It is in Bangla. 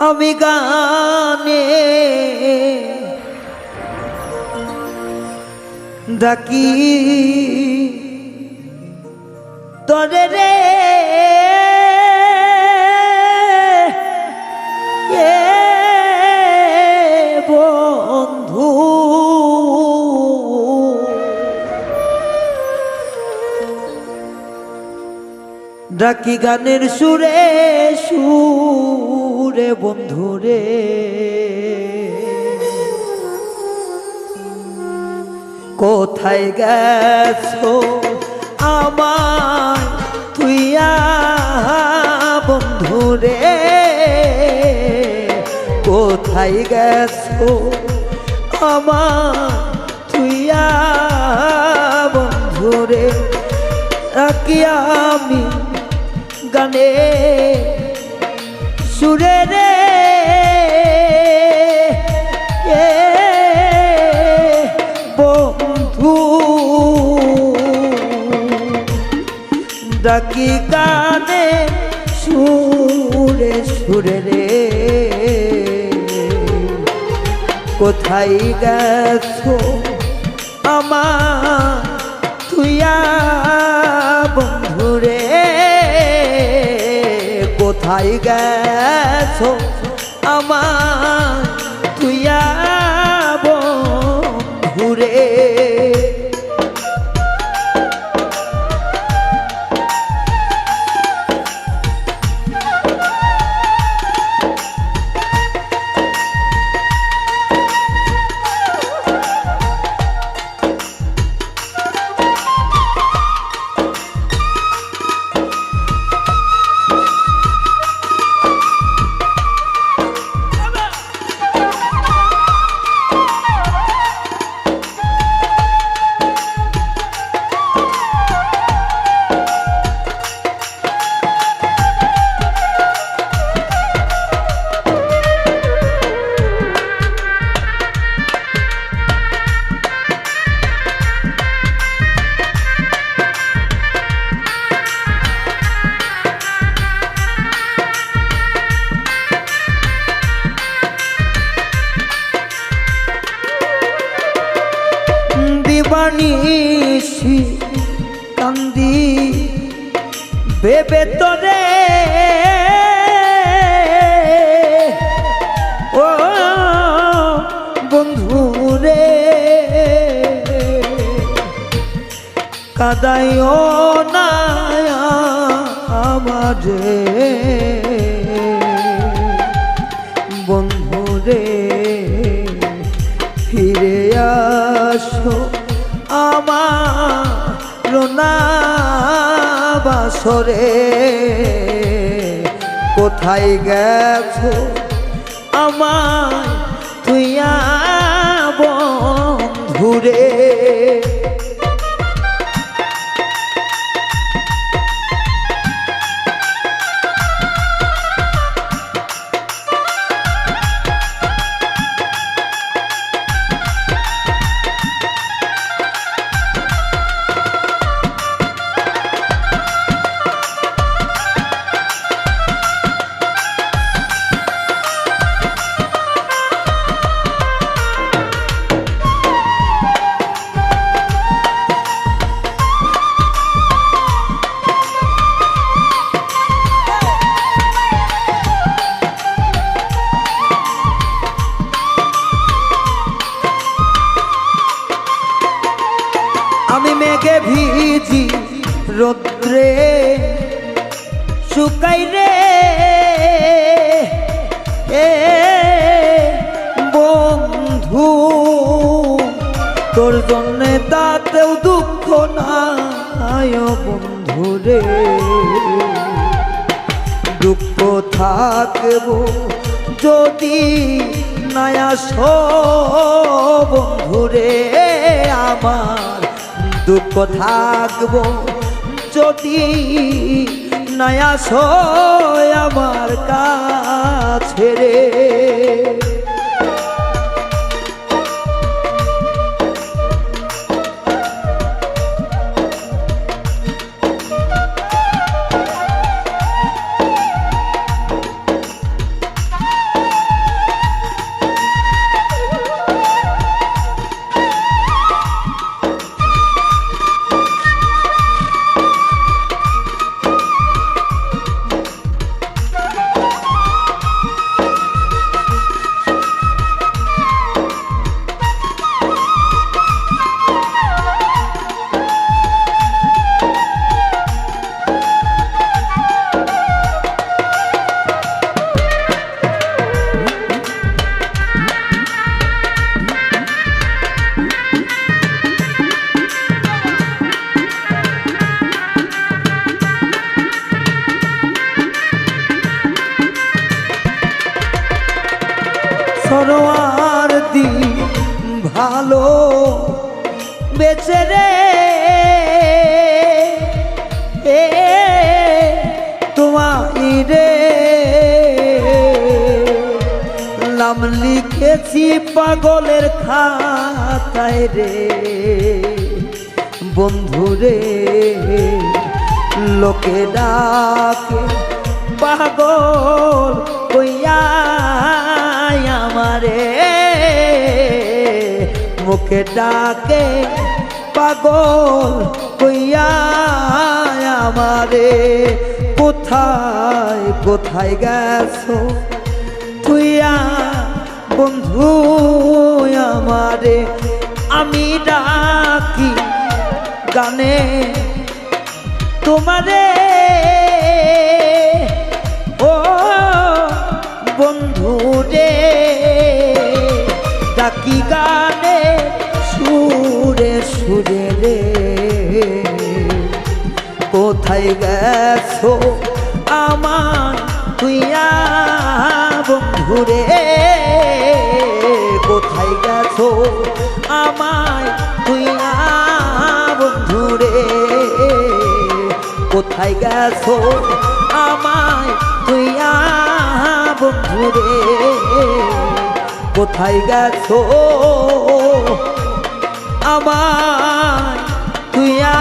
আমি গানে ডাকি তরে রে বন্ধু? ডাকি গানের সুরে সুরে বন্ধুরে কোথায় গেছো আমার তুইয়া বন্ধু রে। কোথায় গেছো আমার তুইয়া বন্ধুরে রাখি আমি গানে। সুরে রে বন্ধু। ডাকি গানে সুরে সুরে রে কোথায় গেছো আমার তুইয়া কোথায় গেছো। কান্দি বেবে তোরে। ও বন্ধু রে কাদাইও না আমারে না বাসরে কোথায় গেছ আমার তুইয়া বন্ধুরে? ভিজি রোদ্রে শুকাই রে। এ বন্ধু, তোর জন্যে তাতেও দুঃখ ও বন্ধু রে। দুঃখ থাকব যদি নয়া বন্ধুরে আমার। দুঃখ থাকব যদি নয়া আমার কাছে রে। বেচে রে। এ, তোমায় রে। নাম লিখেছি পাগলের খাতায় রে। বন্ধু রে, লোকে ডাকে, পাগল কইয়া আমারে। মুখে ডাকে, পাগল কইয়া আমারে। কোথায় কোথায় গেছো? তুইয়া বন্ধু আমারে, আমি ডাকি গানে। তোমারে গানে সুরে সুরে রে। কোথায় গেছো আমার তুইয়া বন্ধুরে কোথায় গেছো আমায় তুইয়া বন্ধুরে কোথায় গেছো আমায় তুইয়া বন্ধুরে কোথায় গেছো? আমায় তুইয়া